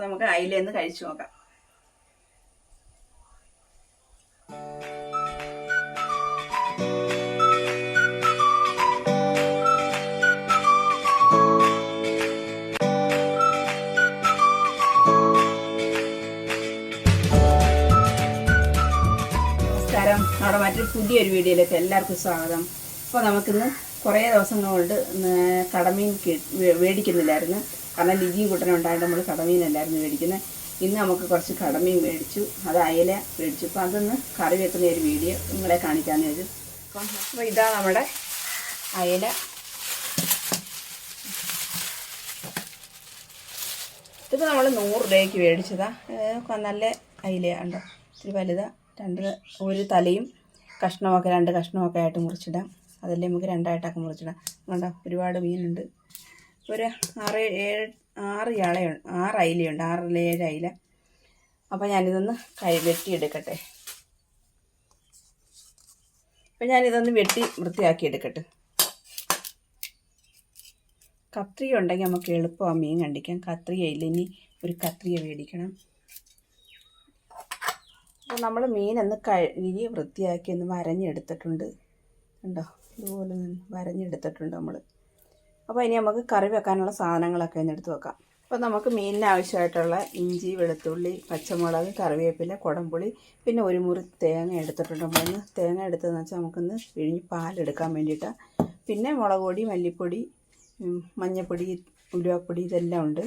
അപ്പോൾ നമുക്ക് അയിലേന്ന് കഴിച്ചു നോക്കാം. നമസ്കാരം. നമ്മുടെ മറ്റൊരു പുതിയൊരു വീഡിയോയിലേക്ക് എല്ലാവർക്കും സ്വാഗതം. അപ്പോൾ നമുക്കിന്ന് കുറേ ദിവസങ്ങൾ കൊണ്ട് കടമീൻ മേടിക്കുന്നില്ലായിരുന്നു കാരണം ലിജി കുട്ടനുണ്ടായിട്ട് നമ്മൾ കടമീനല്ലായിരുന്നു മേടിക്കുന്നത് ഇന്ന് നമുക്ക് കുറച്ച് കടമീൻ മേടിച്ചു. അത് അയല മേടിച്ചു. അപ്പോൾ അതൊന്ന് കറി വെക്കുന്ന ഒരു വീഡിയോ നിങ്ങളെ കാണിക്കാമെന്ന് വെച്ചു അപ്പം അപ്പോൾ ഇതാ നമ്മുടെ അയല. ഇതിപ്പോൾ നമ്മൾ നൂറ് രൂപയ്ക്ക് മേടിച്ചതാ. ഏഹ് നല്ല അയിലയുണ്ടോ ഇത്തിരി വലുതാ. രണ്ട് ഒരു തലയും കഷ്ണമൊക്കെ രണ്ട് കഷ്ണമൊക്കെ ആയിട്ട് മുറിച്ചിടാം. അതല്ലേ നമുക്ക് രണ്ടായിട്ടൊക്കെ മുറിച്ചിടാം. കണ്ടോ? ഒരുപാട് മീനുണ്ട്. ഒരു ആറ് ഏഴ് ആറ് ഇളയുണ്ട് ആറ് അയിലയുണ്ട് ആറിൽ ഏഴ് അയില. അപ്പോൾ ഞാനിതൊന്ന് കൈ വെട്ടിയെടുക്കട്ടെ. അപ്പം ഞാനിതൊന്ന് വെട്ടി വൃത്തിയാക്കി എടുക്കട്ടെ കത്രിക ഉണ്ടെങ്കിൽ നമുക്ക് എളുപ്പമാണ് മീൻ കണ്ടിക്കാൻ. കത്രിക ഇല്ല ഇനി ഒരു കത്രിക മേടിക്കണം. അപ്പോൾ നമ്മൾ മീനൊന്ന് കഴുകി വൃത്തിയാക്കി ഒന്ന് വരഞ്ഞെടുത്തിട്ടുണ്ട്. കണ്ടോ? ഇതുപോലെ വരഞ്ഞെടുത്തിട്ടുണ്ട് നമ്മൾ അപ്പോൾ ഇനി നമുക്ക് കറി വെക്കാനുള്ള സാധനങ്ങളൊക്കെ ഒന്ന് വെക്കാം. അപ്പോൾ നമുക്ക് മീനിന് ആവശ്യമായിട്ടുള്ള ഇഞ്ചി വെളുത്തുള്ളി പച്ചമുളക് കറിവേപ്പില കുടംപുളി പിന്നെ ഒരു മുറി തേങ്ങ എടുത്തിട്ടുണ്ട്. നമ്മളൊന്ന് തേങ്ങ എടുത്തതെന്ന് വെച്ചാൽ നമുക്കൊന്ന് പിഴിഞ്ഞ് പാലെടുക്കാൻ വേണ്ടിയിട്ടാണ് പിന്നെ മുളക് പൊടി മല്ലിപ്പൊടി മഞ്ഞൾപ്പൊടി ഉലുവപ്പൊടി ഇതെല്ലാം ഉണ്ട്.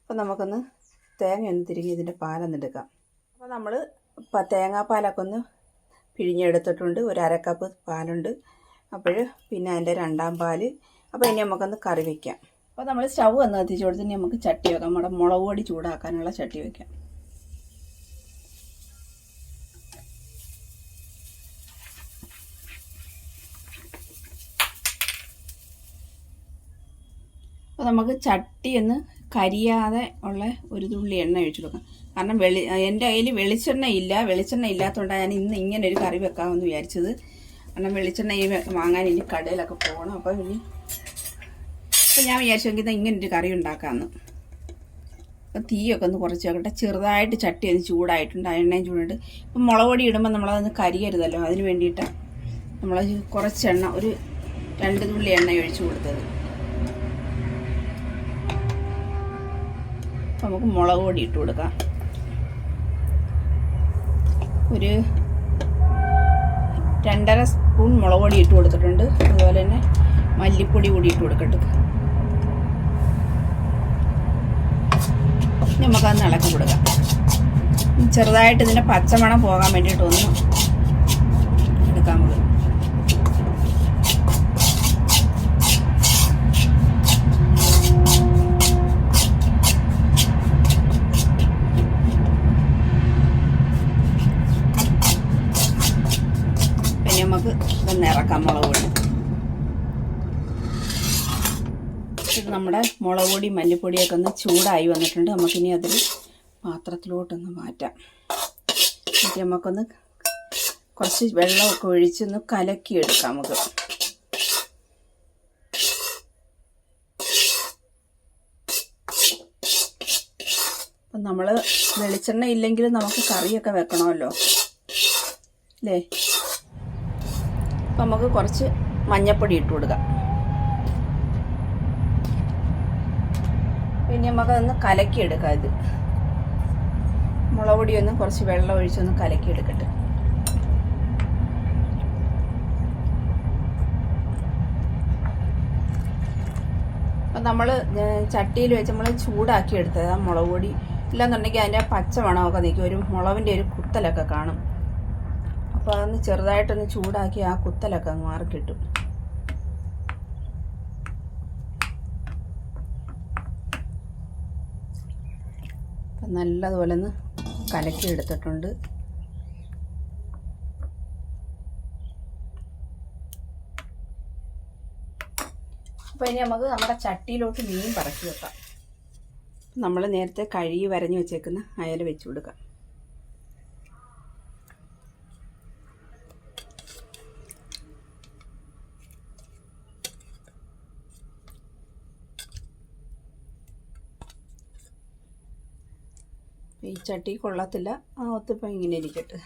അപ്പോൾ നമുക്കൊന്ന് തേങ്ങ ഒന്ന് തിരികെ ഇതിന്റെ പാലൊന്ന് എടുക്കാം. അപ്പോൾ നമ്മൾ തേങ്ങാപ്പാലൊക്കെ ഒന്ന് പിഴിഞ്ഞെടുത്തിട്ടുണ്ട്. ഒരു അര കപ്പ് പാലുണ്ട്. അപ്പോൾ പിന്നെ അതിന്റെ രണ്ടാം പാൽ അപ്പോൾ ഇനി നമുക്കൊന്ന് കറി വയ്ക്കാം അപ്പോൾ നമ്മൾ സ്റ്റവ് ഒന്ന് കത്തിച്ച് കൊടുത്തിന് നമുക്ക് ചട്ടി വെക്കാം. നമ്മുടെ മുളക് പൊടി ചൂടാക്കാനുള്ള ചട്ടി വെക്കാം. അപ്പോൾ നമുക്ക് ചട്ടി ഒന്ന് കരിയാതെ ഉള്ള ഒരു തുള്ളി എണ്ണ ഒഴിച്ചു കൊടുക്കാം. കാരണം വെളി എന്റെ കയ്യിൽ വെളിച്ചെണ്ണ ഇല്ല. വെളിച്ചെണ്ണ ഇല്ലാത്തതുകൊണ്ടാണ് ഞാൻ ഇന്ന് ഇങ്ങനെ ഒരു കറി വെക്കാമെന്ന് വിചാരിച്ചത്. കാരണം വെളിച്ചെണ്ണ ഈ വാങ്ങാൻ ഇനി കടയിലൊക്കെ പോകണം. അപ്പോൾ ഇനി അപ്പോൾ ഞാൻ വിചാരിച്ചെങ്കിൽ ഇത് ഇങ്ങനെ ഒരു കറി ഉണ്ടാക്കാമെന്ന് അപ്പോൾ തീയൊക്കെ ഒന്ന് കുറച്ച് വെക്കട്ടെ. ചെറുതായിട്ട് ചട്ടി ഒന്ന് ചൂടായിട്ടുണ്ട്. എണ്ണയും ചൂടുണ്ട് ഇപ്പം മുളക് പൊടി ഇടുമ്പോൾ നമ്മളതൊന്ന് കരിയരുതല്ലോ. അതിന് വേണ്ടിയിട്ടാണ് നമ്മൾ കുറച്ച് എണ്ണ ഒരു രണ്ട് തുള്ളി എണ്ണ ഒഴിച്ചു കൊടുത്തത്. അപ്പം നമുക്ക് മുളക് പൊടി ഇട്ട് കൊടുക്കാം. ഒരു രണ്ടര സ്പൂൺ മുളക് പൊടി ഇട്ട് കൊടുത്തിട്ടുണ്ട്. അതുപോലെ തന്നെ മല്ലിപ്പൊടി കൂടി ഇട്ട് കൊടുക്കട്ടെ. നമുക്കത് ഇളക്കി കൊടുക്കാം. ചെറുതായിട്ട് ഇതിന്റെ പച്ചമണം പോകാൻ വേണ്ടിയിട്ട് ഒന്ന് എടുക്കാം നമുക്ക് പിന്നെ നമുക്ക് ഇതൊന്ന് ഇറക്കാം മുളക് പൊടി ഇത് നമ്മുടെ മുളക് പൊടി മല്ലിപ്പൊടിയൊക്കെ ഒന്ന് ചൂടായി വന്നിട്ടുണ്ട്. നമുക്കിനി അതിൽ പാത്രത്തിലോട്ടൊന്ന് മാറ്റാം. എന്നിട്ട് നമുക്കൊന്ന് കുറച്ച് വെള്ളമൊക്കെ ഒഴിച്ചൊന്ന് കലക്കിയെടുക്കാം നമുക്ക്. അപ്പം നമ്മൾ വെളിച്ചെണ്ണ ഇല്ലെങ്കിലും നമുക്ക് കറിയൊക്കെ വെക്കണമല്ലോ. അല്ലേ? അപ്പം നമുക്ക് കുറച്ച് മഞ്ഞപ്പൊടി ഇട്ട് കൊടുക്കാം. പിന്നെ നമുക്കതൊന്ന് കലക്കിയെടുക്കാം ഇത്. മുളക് പൊടി ഒന്ന് കുറച്ച് വെള്ളം ഒഴിച്ചൊന്ന് കലക്കിയെടുക്കട്ടെ. അപ്പം നമ്മൾ ചട്ടിയിൽ വെച്ച് നമ്മൾ ചൂടാക്കി എടുത്തത് ആ മുളക് പൊടി ഇല്ലാന്നുണ്ടെങ്കിൽ അതിന്റെ പച്ച മണമൊക്കെ നിൽക്കും. ഒരു മുളവിന്റെ ഒരു കുത്തലൊക്കെ കാണും. അപ്പോൾ അതൊന്ന് ചെറുതായിട്ടൊന്ന് ചൂടാക്കി ആ കുത്തലൊക്കെ അങ്ങ് മാറി നല്ലതുപോലെ ഒന്ന് കലക്കി എടുത്തിട്ടുണ്ട് അപ്പോൾ ഇനി നമുക്ക് നമ്മുടെ ചട്ടിയിലോട്ട് മീൻ പറക്കി വെക്കാം. നമ്മൾ നേരത്തെ കഴുകി വരഞ്ഞു വെച്ചേക്കുന്ന അയല വെച്ച് കൊടുക്കാം. ഈ ചട്ടി കൊള്ളത്തില്ല. ആ ഒത്തിപ്പം ഇങ്ങനെ ഇരിക്കട്ടെ.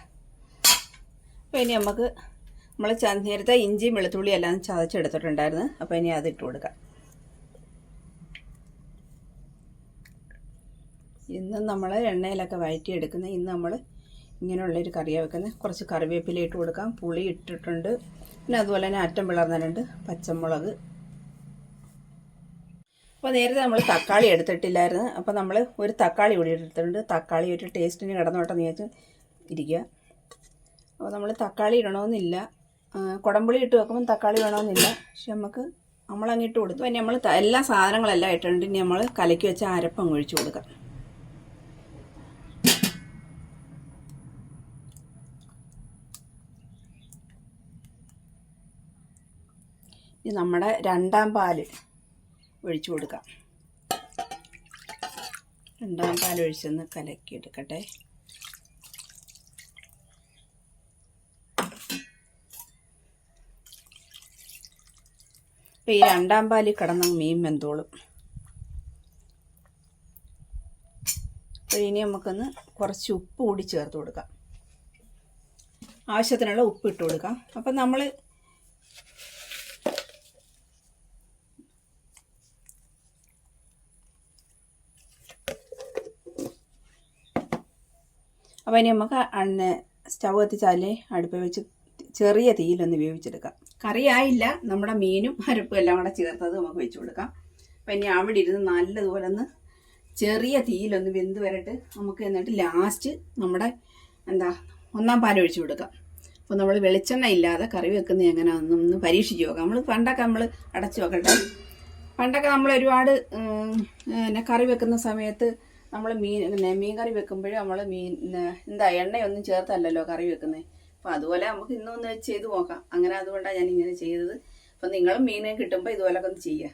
അപ്പോൾ ഇനി നമുക്ക് നമ്മൾ നേരത്തെ ഇഞ്ചിയും വെളുത്തുള്ളിയും എല്ലാം ചതച്ചെടുത്തിട്ടുണ്ടായിരുന്നു. അപ്പോൾ ഇനി അത് ഇട്ട് കൊടുക്കാം. ഇന്ന് നമ്മൾ എണ്ണയിലൊക്കെ വഴറ്റിയെടുക്കുന്നത് ഇന്ന് നമ്മൾ ഇങ്ങനെയുള്ളൊരു കറിയാണ് വെക്കുന്നത് കുറച്ച് കറിവേപ്പില ഇട്ട് കൊടുക്കാം. പുളി ഇട്ടിട്ടുണ്ട്. പിന്നെ അതുപോലെ തന്നെ അറ്റം പിളർന്നിട്ടുണ്ട്. പച്ചമുളക്. അപ്പോൾ നേരത്തെ നമ്മൾ തക്കാളി എടുത്തിട്ടില്ലായിരുന്നു. അപ്പോൾ നമ്മൾ ഒരു തക്കാളി കൂടി എടുത്തിട്ടുണ്ട്. തക്കാളി ഒരു ടേസ്റ്റിന് കിടന്നോട്ടെന്ന് വിചാരിച്ച് ഇരിക്കുക അപ്പോൾ നമ്മൾ തക്കാളി ഇടണമെന്നില്ല കുടമ്പുളി ഇട്ട് വെക്കുമ്പോൾ തക്കാളി വേണമെന്നില്ല പക്ഷെ നമുക്ക് നമ്മളങ്ങിട്ട് കൊടുത്തു. പിന്നെ നമ്മൾ എല്ലാ സാധനങ്ങളെല്ലാം ഇട്ടിട്ടുണ്ട്. ഇനി നമ്മൾ കലക്കി വെച്ച അരപ്പം ഒഴിച്ചു കൊടുക്കാം. ഇനി നമ്മുടെ രണ്ടാം പാൽ. ഒഴിച്ചു കൊടുക്കാം. രണ്ടാം പാൽ കലക്കി എടുക്കട്ടെ അപ്പോൾ ഈ രണ്ടാം പാലിൽ കിടന്ന മീൻ വെന്തോളും. അപ്പോൾ ഇനി നമുക്കൊന്ന് കുറച്ച് ഉപ്പ് കൂടി ചേർത്ത് കൊടുക്കാം. ആവശ്യത്തിനുള്ള ഉപ്പ് ഇട്ട് കൊടുക്കാം. അപ്പം നമ്മൾ അപ്പോൾ ഇനി നമുക്ക് അണ്ണ സ്റ്റവ് കത്തിച്ചാലേ അടുപ്പ് വെച്ച് ചെറിയ തീയിലൊന്ന് വേവിച്ചെടുക്കാം. കറിയായില്ല നമ്മുടെ മീനും അരപ്പും എല്ലാം കൂടെ ചേർത്തത് നമുക്ക് വെച്ച് കൊടുക്കാം. അപ്പം ഇനി അവിടെ ഇരുന്ന് നല്ലതുപോലെ ഒന്ന് ചെറിയ തീയിലൊന്ന് വെന്ത് വരട്ട് നമുക്ക് എന്നിട്ട് ലാസ്റ്റ് നമ്മുടെ എന്താ ഒന്നാം പാൽ ഒഴിച്ചു കൊടുക്കാം. അപ്പോൾ നമ്മൾ വെളിച്ചെണ്ണ ഇല്ലാതെ കറി വെക്കുന്നത് എങ്ങനെയാണെന്ന് ഒന്ന് പരീക്ഷിച്ച് നോക്കാം. നമ്മൾ പണ്ടൊക്കെ നമ്മൾ അടച്ചു നോക്കട്ടെ പണ്ടൊക്കെ നമ്മൾ ഒരുപാട് പിന്നെ കറി വെക്കുന്ന സമയത്ത് നമ്മൾ മീൻ പിന്നെ മീൻ കറി വെക്കുമ്പോഴും നമ്മൾ മീൻ എന്താ എണ്ണയൊന്നും ചേർത്തല്ലല്ലോ കറി വെക്കുന്നത് അപ്പോൾ അതുപോലെ നമുക്ക് ഇന്നൊന്ന് ചെയ്ത് നോക്കാം. അങ്ങനെ അതുകൊണ്ടാണ് ഞാൻ ഇങ്ങനെ ചെയ്തത്. അപ്പോൾ നിങ്ങളും മീൻ കിട്ടുമ്പോൾ ഇതുപോലൊക്കെ ഒന്ന് ചെയ്യുക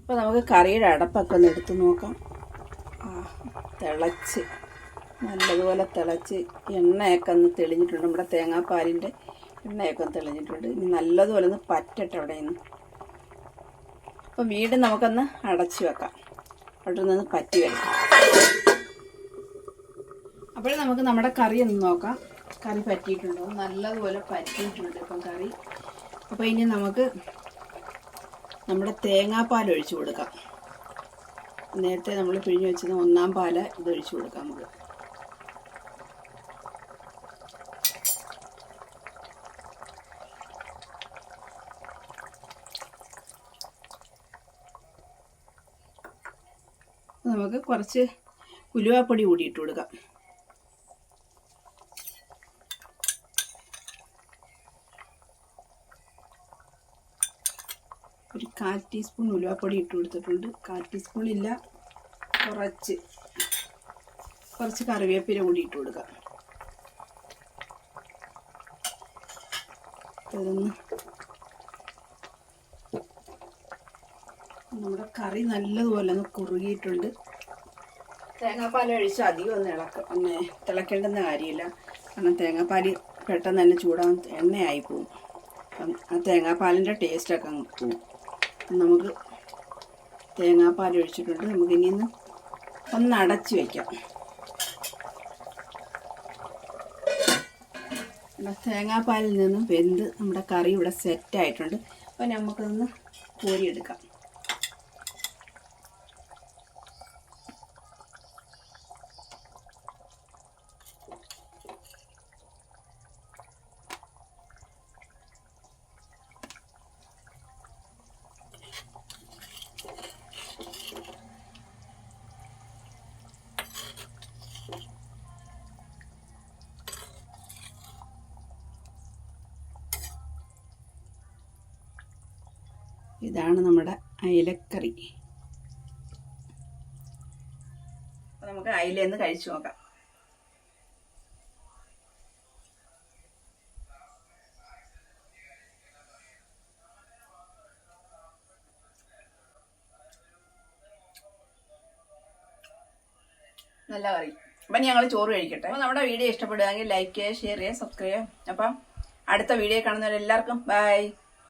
അപ്പോൾ നമുക്ക് കറിയുടെ അടപ്പൊക്കെ ഒന്ന് എടുത്ത് നോക്കാം. ആ തിളച്ച്. നല്ലതുപോലെ തിളച്ച്. എണ്ണയൊക്കെ ഒന്ന് തെളിഞ്ഞിട്ടുണ്ട്. നമ്മുടെ തേങ്ങാപ്പാലിന്റെ എണ്ണയൊക്കെ തെളിഞ്ഞിട്ടുണ്ട്. ഇനി നല്ലതുപോലെ ഒന്ന് പറ്റട്ടെ അവിടെ നിന്ന് അപ്പോൾ വീട് നമുക്കൊന്ന് അടച്ചു വെക്കാം. അവിടെ നിന്ന് പറ്റി വരും അപ്പോൾ നമുക്ക് നമ്മുടെ കറി ഒന്ന് നോക്കാം. കറി പറ്റിയിട്ടുണ്ടോ? നല്ലതുപോലെ പറ്റിയിട്ടുണ്ട് ഇപ്പം കറി. അപ്പോൾ ഇനി നമുക്ക് നമ്മുടെ തേങ്ങാപ്പാൽ ഒഴിച്ചു കൊടുക്കാം. നേരത്തെ നമ്മൾ പിഴിഞ്ഞ് വെച്ചത് ഒന്നാം പാൽ ഇത് ഒഴിച്ചു കൊടുക്കാം നമുക്ക് നമുക്ക് കുറച്ച് ഉലുവാപ്പൊടി കൂടി ഇട്ട് കൊടുക്കാം. ഒരു കാൽ ടീസ്പൂൺ ഉലുവാപ്പൊടി ഇട്ട് കൊടുത്തിട്ടുണ്ട്. കാൽ ടീസ്പൂൺ ഇല്ല കുറച്ച്. കുറച്ച് കറിവേപ്പില കൂടി ഇട്ട് കൊടുക്കാം. ഇതൊന്ന് നമ്മുടെ കറി നല്ലതുപോലെ ഒന്ന് കുറുകിയിട്ടുണ്ട്. തേങ്ങാപ്പാൽ ഒഴിച്ച് അധികം ഒന്ന് ഇളക്ക ഒന്ന് തിളക്കേണ്ടുന്ന കാര്യമില്ല. കാരണം തേങ്ങാപ്പാൽ പെട്ടെന്ന് തന്നെ ചൂടാൻ എണ്ണയായി പോകും. അപ്പം ആ തേങ്ങാപ്പാലിന്റെ ടേസ്റ്റൊക്കെ അങ്ങ് പോകും നമുക്ക് തേങ്ങാപ്പാൽ ഒഴിച്ചിട്ടുണ്ട്. നമുക്ക് ഇനി ഒന്ന് ഒന്ന് അടച്ച് വയ്ക്കാം തേങ്ങാപ്പാലിൽ നിന്നും വെന്ത് നമ്മുടെ കറി ഇവിടെ സെറ്റായിട്ടുണ്ട് അപ്പോൾ നമുക്കൊന്ന് കോരിയെടുക്കാം. ഇതാണ് നമ്മുടെ അയിലക്കറി. നമുക്ക് അയിലെന്ന് കഴിച്ചു നോക്കാം. നല്ല കറി. അപ്പം ഞങ്ങൾ ചോറ് കഴിക്കട്ടെ. അപ്പോൾ നമ്മുടെ വീഡിയോ ഇഷ്ടപ്പെടുകയാണെങ്കിൽ ലൈക്ക് ചെയ്യുക ഷെയർ ചെയ്യുക സബ്സ്ക്രൈബ് ചെയ്യുക അപ്പം അടുത്ത വീഡിയോ കാണുന്നവരെല്ലാവർക്കും ബൈ